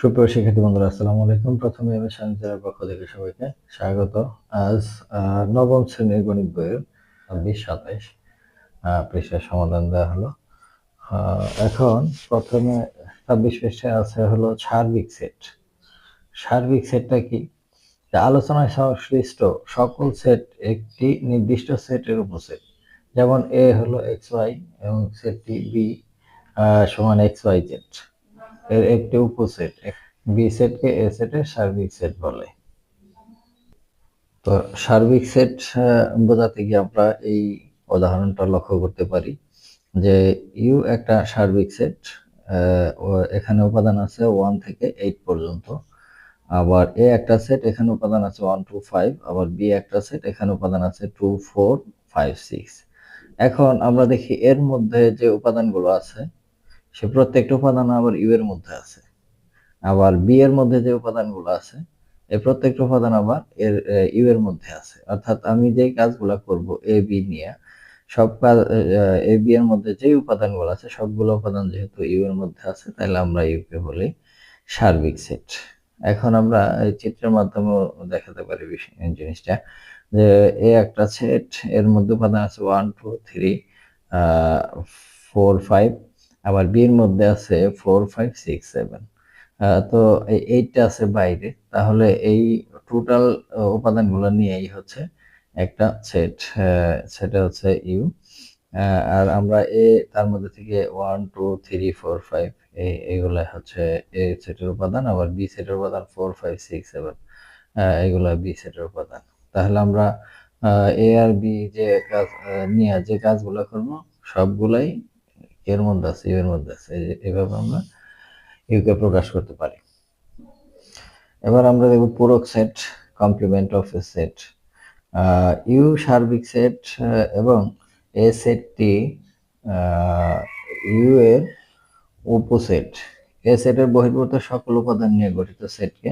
সুপ্রিয় শিক্ষার্থী বন্ধুরা, আসসালামু আলাইকুম। প্রথমে আমি সান্তার পক্ষ থেকে সবাইকে স্বাগত। আজ নবম শ্রেণির গণিত বইয়ের ছাব্বিশ সাতাইশ পৃষ্ঠার সমাধান দেওয়া হলো। এখন প্রথমে ছাব্বিশ পৃষ্ঠায় আছে হলো সার্বিক সেট। সার্বিক সেটটা কি? আলোচনায় সংশ্লিষ্ট সকল সেট একটি নির্দিষ্ট সেটের উপসেট যেমন এ হলো এক্স ওয়াই এবং সেটটি বি সমান এক্স ওয়াই জেড। এর একটি উপসেট বি সেটকে এ সেটের সার্বিক সেট বলে। তো সার্বিক সেট বোঝাতে গিয়ে আমরা এই উদাহরণটা লক্ষ্য করতে পারি যে ইউ একটা সার্বিক সেট এখানে উপাদান আছে ওয়ান থেকে এইট পর্যন্ত। আবার এ একটা সেট, এখানে উপাদান আছে ওয়ান, টু, ফাইভ। আবার বি একটা সেট, এখানে উপাদান আছে টু, ফোর, ফাইভ, সিক্স। এখন আমরা দেখি এর মধ্যে যে উপাদানগুলো আছে সে প্রত্যেকটা উপাদান আবার ইউ এর মধ্যে আছে। আবার বি এর মধ্যে যে উপাদানগুলো আছে, এই প্রত্যেকটা উপাদান আবার এর ইউ এর মধ্যে আছে। অর্থাৎ আমি যে কাজগুলো করব এ বি নিয়ে, সব কাজ, এ বি এর মধ্যে যে উপাদানগুলো আছে, সবগুলো উপাদান যেহেতু ইউ এর মধ্যে আছে, তাহলে আমরা ইউ কে বলি সার্বিক সেট। এখন আমরা চিত্রের মাধ্যমে দেখাতে পারি জিনিসটা। যে এ একটা সেট, এর মধ্যে উপাদান আছে one two three four five আবার বি এর মধ্যে আছে ফোর ফাইভ সিক্স সেভেন তো এই এইটা আছে বাইরে। তাহলে এই টোটাল উপাদানগুলো নিয়েই হচ্ছে একটা সেট সেটা হচ্ছে ইউ আর আমরা এ, তার মধ্যে থেকে one two three four five এইগুলো হচ্ছে এ সেটের উপাদান, আবার বি সেটের উপাদান ফোর ফাইভ সিক্স সেভেন এগুলো বি সেটের উপাদান। তাহলে আমরা এ আর বি যে কাজ নিয়ে যে কাজগুলো করব, সবগুলাই এর মধ্যে আছে ইউ এর মধ্যে আছে। এভাবে আমরা ইউকে প্রকাশ করতে পারি। এবার আমরা দেখব পূরক set complement of A set U সার্বিক সেট এবং এ সেটটি ইউ এর উপসেট এ সেটের বহির্ভূত সকল উপাদান নিয়ে গঠিত সেটকে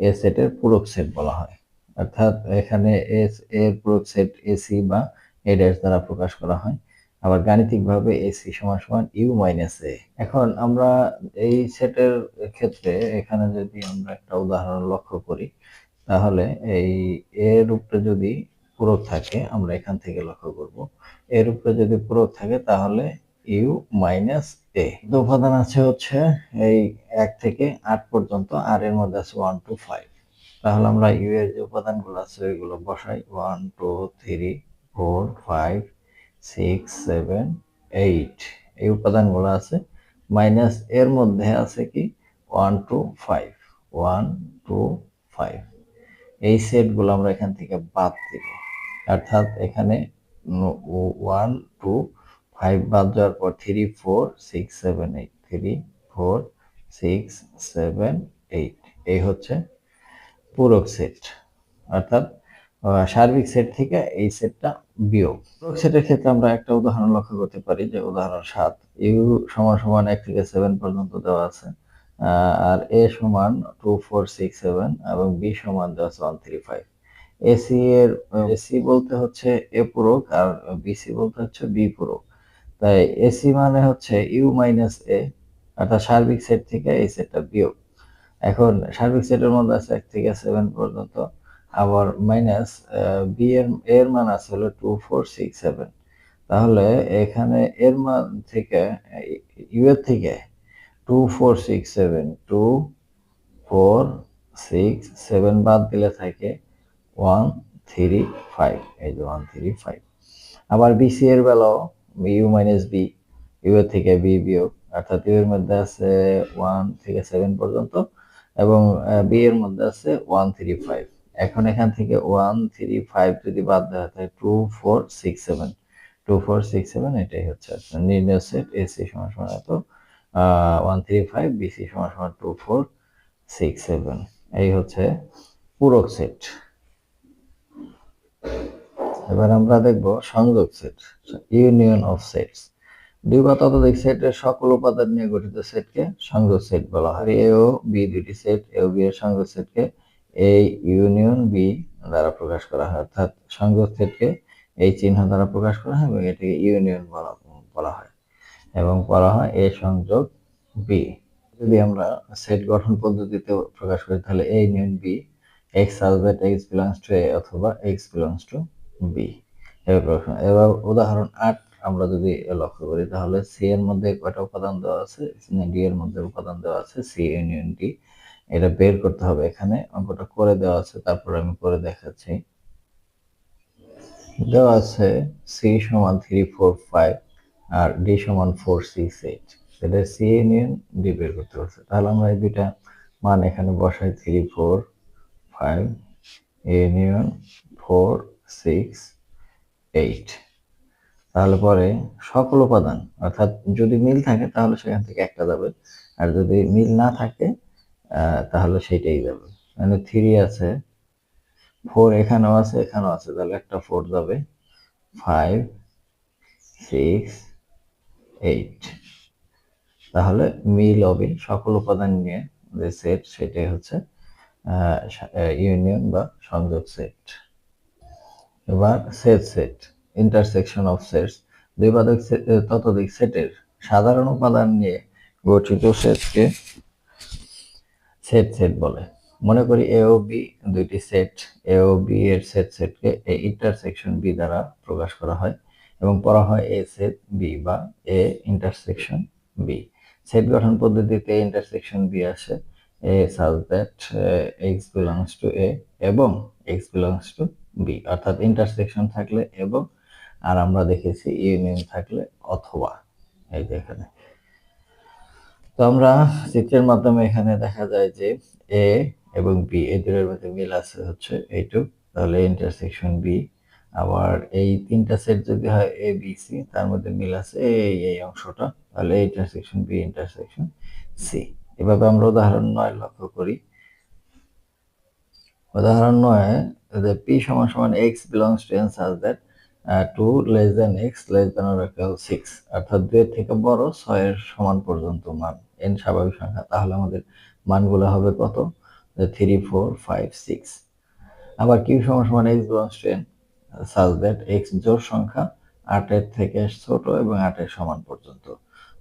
এ সেটের পূরক সেট বলা হয়। অর্থাৎ এখানে এস এর পূরক সেট এসি বা এ ড্যাশ দ্বারা প্রকাশ করা হয়। আবার গাণিতিকভাবে এসি সমান সমান ইউ মাইনাস এ। এখন আমরা এই সেটের ক্ষেত্রে এখানে যদি আমরা একটা উদাহরণ লক্ষ্য করি, তাহলে এই এর উপরে যদি পূরক থাকে, আমরা এখান থেকে লক্ষ্য করব এর উপরে যদি পূরক থাকে, তাহলে ইউ মাইনাস এ। উপাদান আছে হচ্ছে এই এক থেকে আট পর্যন্ত, আর এর মধ্যে আছে ওয়ান টু ফাইভ তাহলে আমরা ইউ এর যে উপাদানগুলো আছে, ওইগুলো বসাই। One two three four five six, seven, eight. এই উপাদানগুলো আছে। মাইনাস এর মধ্যে আছে কি? One, two, five. One, two, five. এই সেটগুলো আমরা এখান থেকে বাদ দিব। অর্থাৎ এখানে ওয়ান, টু, ফাইভ বাদ যাওয়ার পর three, four, six, seven, eight. Three, four, six, seven, eight. এই হচ্ছে পূরক সেট। অর্থাৎ সার্বিক সেট থেকে এই সেটটা বিয়োগ। পূরক সেটের ক্ষেত্রে আমরা একটা উদাহরণ লক্ষ্য করতে পারি যে উদাহরণ সাত ইউ সমান সমান এক থেকে সেভেন পর্যন্ত দেওয়া আছে আর এ সমান টু ফোর সিক্স সেভেন এবং বি সমান দেওয়া আছে one three five A C এর এসি বলতে হচ্ছে এ পূরক আর বিসি বলতে হচ্ছে বি পূরক। তাই এসি মানে হচ্ছে ইউ মাইনাস এ অর্থাৎ সার্বিক সেট থেকে এই সেটটা বিয়োগ। এখন সার্বিক সেটের মধ্যে আছে এক থেকে সেভেন পর্যন্ত। আবার মাইনাস বি এর এর মান আছে হলো টু ফোর সিক্স সেভেন তাহলে এখানে এর মান থেকে ইউ এর থেকে two four six seven two four six seven বাদ দিলে থাকে ওয়ান থ্রি ফাইভ এই যে ওয়ান থ্রি ফাইভ আবার বিসি এর বেলাও ইউ মাইনাস বি ইউ এর থেকে বি বিয়োগ, অর্থাৎ ইউ এর মধ্যে আছে ওয়ান থেকে সেভেন পর্যন্ত, এবং বি এর মধ্যে আছে ওয়ান থ্রি ফাইভ এখন এখান থেকে ওয়ান থ্রি ফাইভ যদি বাদ দেওয়া হয় two four six seven two four six seven এটাই হচ্ছে নির্ণয় সেট এসি সমান সমান এত ওয়ান থ্রি ফাইভ বিসি সমান সমান টু ফোর সিক্স সেভেন এই হচ্ছে পূরক সেট এবার আমরা দেখব সংযোগ সেট ইউনিয়ন অফ সেটস দুই বা ততোধিক সেটের সকল উপাদান নিয়ে গঠিত সেটকে সংযোগ সেট বলা হয়। এ ও বি দুটি সেট এ ও বি এর সংযোগ সেটকে এই ইউনিয়ন বি দ্বারা প্রকাশ করা হয়, অর্থাৎ সংযোগ সেটকে এই চিহ্ন দ্বারা প্রকাশ করা হয় এবং এটাকে ইউনিয়ন বলা বলা হয় এবং বলা হয় এ সংযোগ বি। যদি আমরা সেট গঠন পদ্ধতিতে প্রকাশ করি, তাহলে A union B x such x belongs to A অথবা এক্স বিলংস টু বি। এবার উদাহরণ আট আমরা যদি লক্ষ্য করি, তাহলে সি এর মধ্যে কয়টা উপাদান দেওয়া আছে? ডি এর মধ্যে উপাদান দেওয়া আছে, সি ইউনিয়ন ডি। এটা বের করতে হবে এখানে, অঙ্কটা করে দেওয়া আছে, তারপর আমি করে দেখাচ্ছি। দেওয়া আছে সি সমান থ্রি ফোর ফাইভ আর ডি সমান ফোর সিক্স এইট সেটা সি এ ইউনিয়ন ডি বের করতে পারছে। তাহলে আমরা এই দুইটা মান এখানে বসাই three four five A union four six eight তাহলে পরে সকল উপাদান, অর্থাৎ যদি মিল থাকে তাহলে সেখান থেকে একটা যাবে, আর যদি মিল না থাকে তাহলে সেইটাই যাবে। মানে থ্রি আছে ফোর এখানেও আছে এখানেও আছে, তাহলে একটা ফোর যাবে। ফাইভ সিক্স এইট তাহলে মিল অবিল সকল উপাদান নিয়ে, যে সেট সেটাই হচ্ছে ইউনিয়ন বা সংযোগ সেট এবার set set intersection of sets দুই পাদক ততোধিক সেটের সাধারণ উপাদান নিয়ে গঠিত সেটকে সেট সেট বলে। মনে করি এ ও বি দুইটি সেট এ ও বি এর সেট সেটকে এই ইন্টারসেকশন বি দ্বারা প্রকাশ করা হয় এবং পড়া হয় এ সেট বি বা এ ইন্টারসেকশন বি সেট গঠন পদ্ধতিতে ইন্টারসেকশন বি আসে। A such that x belongs to A এবং এক্স বিলংস টু বি অর্থাৎ ইন্টারসেকশন থাকলে এবং, আর আমরা দেখেছি ইউনিয়ন থাকলে অথবা। এই যে এখানে। তো আমরা চিত্রের মাধ্যমে এখানে দেখা যায় যে এ এবং বি এই দুটোর মধ্যে মিল আছে হচ্ছে এইটুক তাহলে ইন্টারসেকশন বি আবার এই তিনটা সেট যদি হয় এ বি সি তার মধ্যে মিল আছে এই এই অংশটা, তাহলে ইন্টারসেকশন বি ইন্টারসেকশন সি এভাবে আমরা উদাহরণ নয় লক্ষ্য করি। উদাহরণ নয় পি সমান সমান x belongs to N such that two less than x less than or six অর্থাৎ দুয়ের থেকে বড় ছয়ের সমান পর্যন্ত মান। এন স্বাভাবিক সংখ্যা, তাহলে আমাদের মানগুলো হবে কত? থ্রি ফোর ফাইভ সিক্স আবার কিউ সমান সমান x belongs to N such that x জোর সংখ্যা আটের থেকে ছোট এবং আটের সমান পর্যন্ত।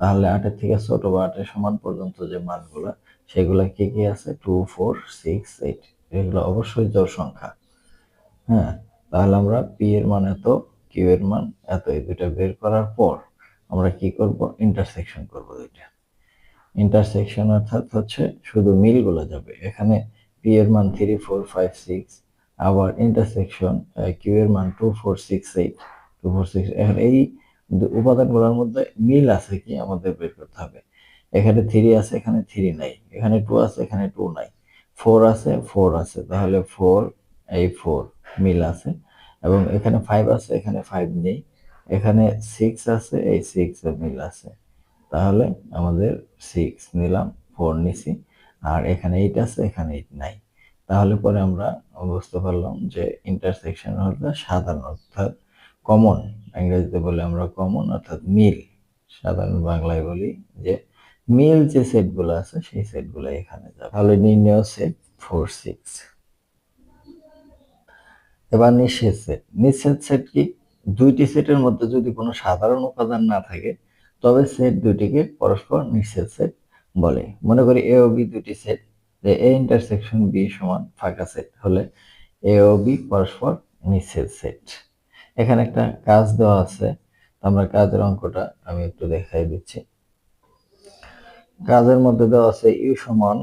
তাহলে আটের থেকে ছোট বা আটের সমান পর্যন্ত যে মানগুলো, সেগুলো কি কি আছে? টু ফোর সিক্স এইট এগুলো অবশ্যই জোর সংখ্যা। হ্যাঁ? তাহলে আমরা পি এর মান এত কিউ এর মান এত, এই দুইটা বের করার পর আমরা কি করব? ইন্টারসেকশন করব দুইটা। ইন্টারসেকশন অর্থাৎ হচ্ছে শুধু মিলগুলো যাবে। এখানে পি এর মান থ্রি ফোর ফাইভ সিক্স আবার ইন্টারসেকশন কিউ এর মান two four six eight two four six এখন এই উপাদানগুলোর মধ্যে মিল আছে কি? আমাদের বের করতে হবে। এখানে থ্রি আছে, এখানে থ্রি নাই। এখানে টু আছে, এখানে টু নাই। ফোর আছে ফোর আছে। তাহলে ফোর এই ফোর মিল আছে। এবং এখানে ফাইভ আছে, এখানে ফাইভ নেই। এখানে সিক্স আছে, এই সিক্স মিল আছে। তাহলে আমাদের সিক্স নিলাম ফোর নিছি। আর এখানে এইট আছে, এখানে এইট নাই। তাহলে পরে আমরা বুঝতে পারলাম যে ইন্টারসেকশন হলো সাধারণ, অর্থাৎ কমন ইংরেজিতে বলে আমরা কমন অর্থাৎ মিল। সাধারণ বাংলায় বলি যে মিল যে সেটগুলো আছে, সেই সেটগুলো এখানে যাবে। তাহলে নির্ণয় সেট ফোর সিক্স এবার নিষেধ সেট নিষেধ সেট কি? দুইটি সেটের মধ্যে যদি কোনো সাধারণ উপাদান না থাকে, তবে সেট দুইটিকে পরস্পর নিষেধ সেট বলে। মনে করি এ ও বি দুটি সেট যে এ ইন্টারসেকশন বি সমান ফাঁকা সেট হলে এ ও বি পরস্পর নিষেধ সেট এখানে একটা কাজ দেওয়া আছে আমরা কাজের অঙ্কটা আমি একটু দেখাই দিচ্ছি। কাজের মধ্যে দেওয়া আছে ইউ সমান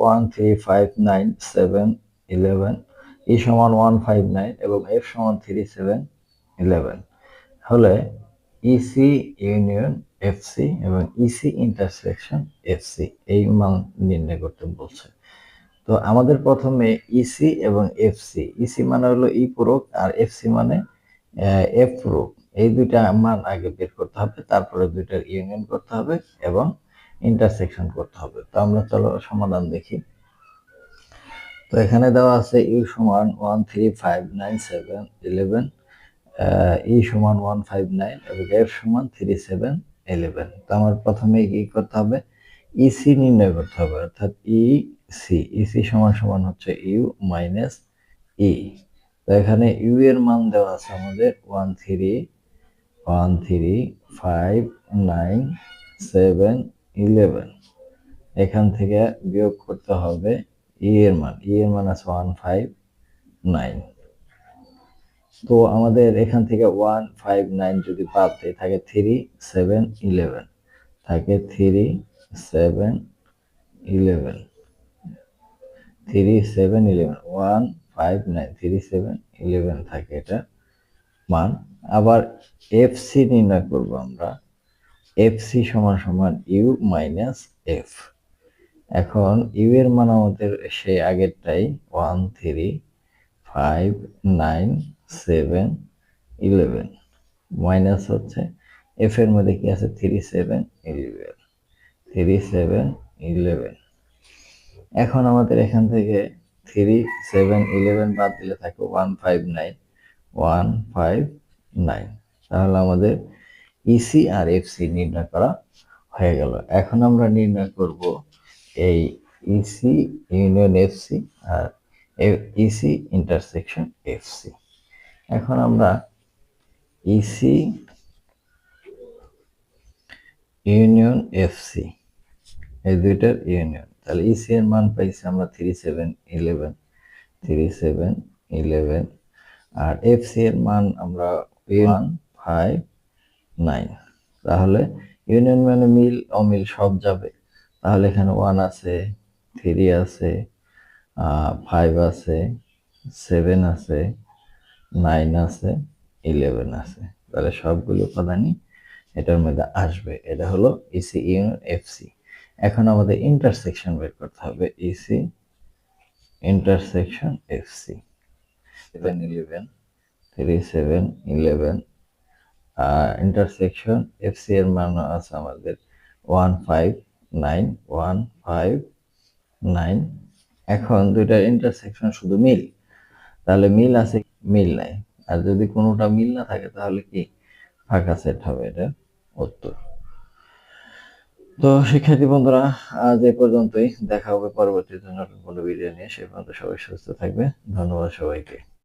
one three five nine seven eleven E সমান ওয়ান ফাইভ নাইন এবং এফ সমান থ্রি সেভেন ইলেভেন হলে ইসি ইউনিয়ন এফসি এবং ইসি ইন্টারসেকশন এফসি এই মান নির্ণয় করতে বলছে। তো আমাদের প্রথমে ইসি এবং এফসি ইসি মানে হলো ই পূরক আর এফসি মানে এফ পূরক এই দুইটা মান আগে বের করতে হবে, তারপরে দুইটার ইউনিয়ন করতে হবে এবং ইন্টারসেকশন করতে হবে। তো আমরা চলো সমাধান দেখি। তো এখানে দেওয়া আছে ইউ সমান one three five nine seven eleven E সমান ওয়ান ফাইভ নাইন এবং এফ সমান থ্রি সেভেন ইলেভেন তো আমার প্রথমে কি করতে হবে? ইসি e নির্ণয় করতে হবে, অর্থাৎ ই সি ইসি সমান সমান হচ্ছে ইউ মাইনাস ই তো এখানে ইউ এর মান দেওয়া আছে আমাদের one three one three five nine seven eleven এখান থেকে বিয়োগ করতে হবে ই এর মান ই এর মান আছে ওয়ান ফাইভ নাইন তো আমাদের এখান থেকে ওয়ান ফাইভ নাইন যদি দেয় থাকে থ্রি সেভেন ইলেভেন থাকে three seven eleven three seven eleven one five nine three seven eleven থাকে এটা মান। আবার এফ সি নির্ণয় করব আমরা। এফ সি সমান সমান ইউ মাইনাস এফ এখন ইউ এর মান আমাদের সেই আগেরটাই one three five nine seven eleven minus হচ্ছে এফ এর মধ্যে কি আছে? Three seven eleven three seven eleven এখন আমাদের এখান থেকে থ্রি সেভেন ইলেভেন বাদ দিলে থাকে one five nine one five nine তাহলে আমাদের ইসি আর এফসি নির্ণয় করা হয়ে গেল। এখন আমরা নির্ণয় করব এই ইসি ইউনিয়ন এফসি আর ইসি ইন্টারসেকশন এফসি এখন আমরা ইসি ইউনিয়ন এফসি এই দুইটার ইউনিয়ন তাহলে ইসি এর মান পাইছি আমরা three seven eleven three seven eleven আর এফসি এর মান আমরা ওয়ান ফাইভ নাইন তাহলে ইউনিয়ন মানে মিল অমিল সব যাবে। তাহলে এখানে ওয়ান আছে থ্রি আছে ফাইভ আছে সেভেন আছে নাইন আছে ইলেভেন আছে। তাহলে সবগুলো উপাদানই এটার মধ্যে আসবে। এটা হলো ইসি ইউনিয়ন এফসি এখন আমাদের ইন্টারসেকশন বের করতে হবে। EC intersection FC seven eleven three seven eleven intersection FC এর মান আছে আমাদের one five nine, one, five, nine. এখন দুইটার ইন্টারসেকশন শুধু মিল। তাহলে মিল আছে মিল নাই। আর যদি কোনোটা মিল না থাকে, তাহলে কি? ফাঁকা সেট হবে এটা উত্তর। তো শিক্ষার্থী বন্ধুরা, আজ এ পর্যন্তই। দেখা হবে পরবর্তীতে নতুন কোনো ভিডিও নিয়ে। সে পর্যন্ত সবাই সুস্থ থাকবে। ধন্যবাদ সবাইকে।